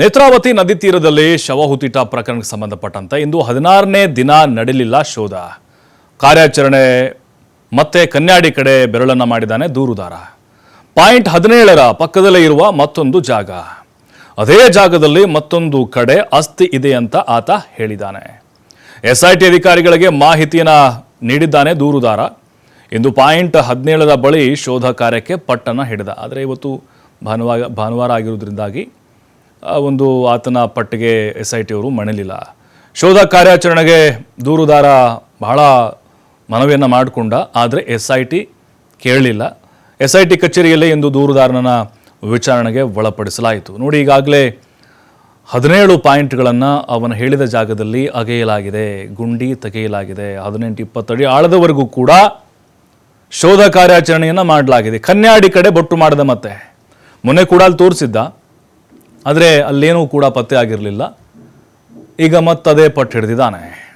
ನೇತ್ರಾವತಿ ನದಿ ತೀರದಲ್ಲಿ ಶವಹುತಿಟ ಪ್ರಕರಣಕ್ಕೆ ಸಂಬಂಧಪಟ್ಟಂತೆ ಇಂದು ಹದಿನಾರನೇ ದಿನ ನಡೆಯಲಿಲ್ಲ ಶೋಧ. ಕಾರ್ಯಾಚರಣೆ ಮತ್ತೆ ಕನ್ಯಾಡಿ ಕಡೆ ಬೆರಳನ್ನ ಮಾಡಿದ್ದಾನೆ ದೂರುದಾರ. ಪಾಯಿಂಟ್ ಹದಿನೇಳರ ಪಕ್ಕದಲ್ಲೇ ಇರುವ ಮತ್ತೊಂದು ಜಾಗ. ಅದೇ ಜಾಗದಲ್ಲಿ ಮತ್ತೊಂದು ಕಡೆ ಅಸ್ಥಿ ಇದೆ ಅಂತ ಆತ ಹೇಳಿದ್ದಾನೆ. ಎಸ್ಐಟಿ ಅಧಿಕಾರಿಗಳಿಗೆ ಮಾಹಿತಿಯನ್ನು ನೀಡಿದ್ದಾನೆ ದೂರುದಾರ. ಇಂದು ಪಾಯಿಂಟ್ ಹದಿನೇಳರ ಬಳಿ ಶೋಧ ಕಾರ್ಯಕ್ಕೆ ಪಟ್ಟಣ ಹಿಡಿದ. ಆದರೆ ಇವತ್ತು ಭಾನುವಾರ ಭಾನುವಾರ ಆಗಿರೋದ್ರಿಂದಾಗಿ ಆ ಒಂದು ಆತನ ಪಟ್ಟಿಗೆ ಎಸ್ ಐ ಟಿ ಅವರು ಮಣಿಲಿಲ್ಲ. ಶೋಧ ಕಾರ್ಯಾಚರಣೆಗೆ ದೂರುದಾರ ಬಹಳ ಮನವಿಯನ್ನು ಮಾಡಿಕೊಂಡ, ಆದರೆ ಎಸ್ ಐ ಟಿ ಕೇಳಲಿಲ್ಲ. ಎಸ್ ಐ ಟಿ ಕಚೇರಿಯಲ್ಲೇ ಇಂದು ದೂರುದಾರನ ವಿಚಾರಣೆಗೆ ಒಳಪಡಿಸಲಾಯಿತು. ನೋಡಿ, ಈಗಾಗಲೇ ಹದಿನೇಳು ಪಾಯಿಂಟ್ಗಳನ್ನು ಅವನು ಹೇಳಿದ ಜಾಗದಲ್ಲಿ ಅಗೆಯಲಾಗಿದೆ, ಗುಂಡಿ ತೆಗೆಯಲಾಗಿದೆ. ಹದಿನೆಂಟು ಇಪ್ಪತ್ತಡಿ ಆಳದವರೆಗೂ ಕೂಡ ಶೋಧ ಕಾರ್ಯಾಚರಣೆಯನ್ನು ಮಾಡಲಾಗಿದೆ. ಕನ್ಯಾಡಿ ಕಡೆ ಬೊಟ್ಟು ಮಾಡಿದ ಮತ್ತೆ. ಮೊನ್ನೆ ಕೂಡ ಅಲ್ಲಿ ತೋರಿಸಿದ್ದ. ಆದರೆ ಅಲ್ಲೇನೂ ಕೂಡ ಪತ್ತೆ ಆಗಿರಲಿಲ್ಲ. ಈಗ ಮತ್ತದೇ ಪಟ್ಟು ಹಿಡಿದಿದ್ದಾನೆ.